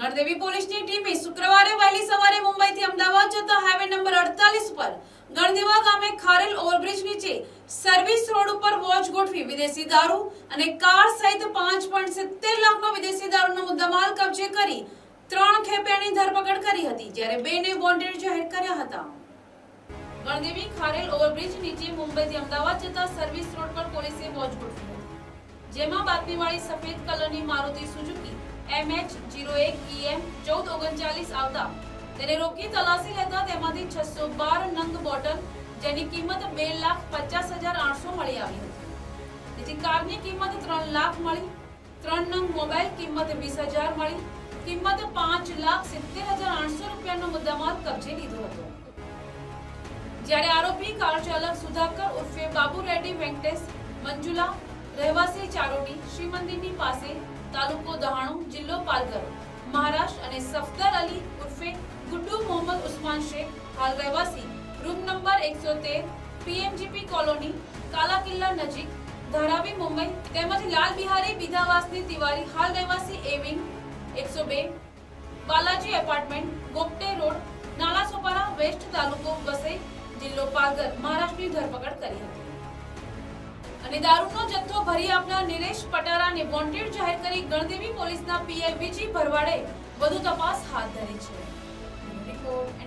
ગણદેવી પોલીસની ટીમે શુક્રવારે વહેલી સવારે મુંબઈથી અમદાવાદ જતા હાઈવે નંબર અડતાલીસ પર ગણદેવા ગામે ખારેલ ઓવરબ્રિજ નીચે સર્વિસ રોડ ઉપર વોચ ગોઠવી વિદેશી દારૂ અને કાર સહિત પાંચ પોઈન્ટ સિત્તેર લાખનો વિદેશી દારૂનો મુદ્દામાલ કબજે કરી ત્રણ ખેપેની ધરપકડ કરી હતી, જ્યારે બેને વોન્ટેડ જાહેર કર્યા હતા. ગણદેવી ખારેલ ઓવરબ્રિજ નીચે મુંબઈથી અમદાવાદ જતા સર્વિસ રોડ પર પોલીસે વોચ ગોઠવી જેમાં બાતમીવાળી સફેદ કલરની મારુતિ સુઝુકી MH 01 EM 1439 આવતા. તેને રોકી તલાસી લેતા તેમાંથી 612 નંગ બોટલ, જેની કિંમત બે લાખ પચાસ હજાર આઠસો મળી આવી હતી. તેથી કારની કિંમત ત્રણ લાખ મળી, ત્રણ નંગ મોબાઈલ કિંમત વીસ હજાર મળી, કિંમત પાંચ લાખ સિત્તેર હજાર આઠસો રૂપિયાનો મુદ્દામાલ કબજે લીધો હતો. જ્યારે આરોપી, કાર ચાલક સુધાકર ઉર્ફે બાબુ રેડ્ડી વેંકટેશ, મંજુલા, રહેવાસી ચારોટી શ્રી મંદિરની પાસે તાલુકો દહાણુ જિલ્લો પાલઘર. મહારાષ્ટ્ર અને સફદર અલી ઉર્ફે ગુડ્ડુ મોહમ્મદ ઉસ્માન શેખ, હાલ રહેવાસી. રૂમ નંબર એકસો તેર પીએમજીપી કોલોની કાલા કિલ્લા નજીક, ધારાવી મુંબઈ, તેમજ લાલ બિહારી બિદાવાસની તિવારી, હાલ રહેવાસી એ એકસો બે, બાલાજી એપાર્ટમેન્ટ ગોપટે રોડ નાલા સોપારા વેસ્ટ તાલુકો વસઈ જિલ્લો પાલઘર. મહારાષ્ટ્રની ધરપકડ કરી હતી. અને દારૂનો જથ્થો ભરી આપનાર નિલેશ પટારાને વોન્ટેડ જાહેર કરી ગણદેવી પોલીસના પીઆઈ વિજી ભરવાડે વધુ તપાસ હાથ ધરી છે.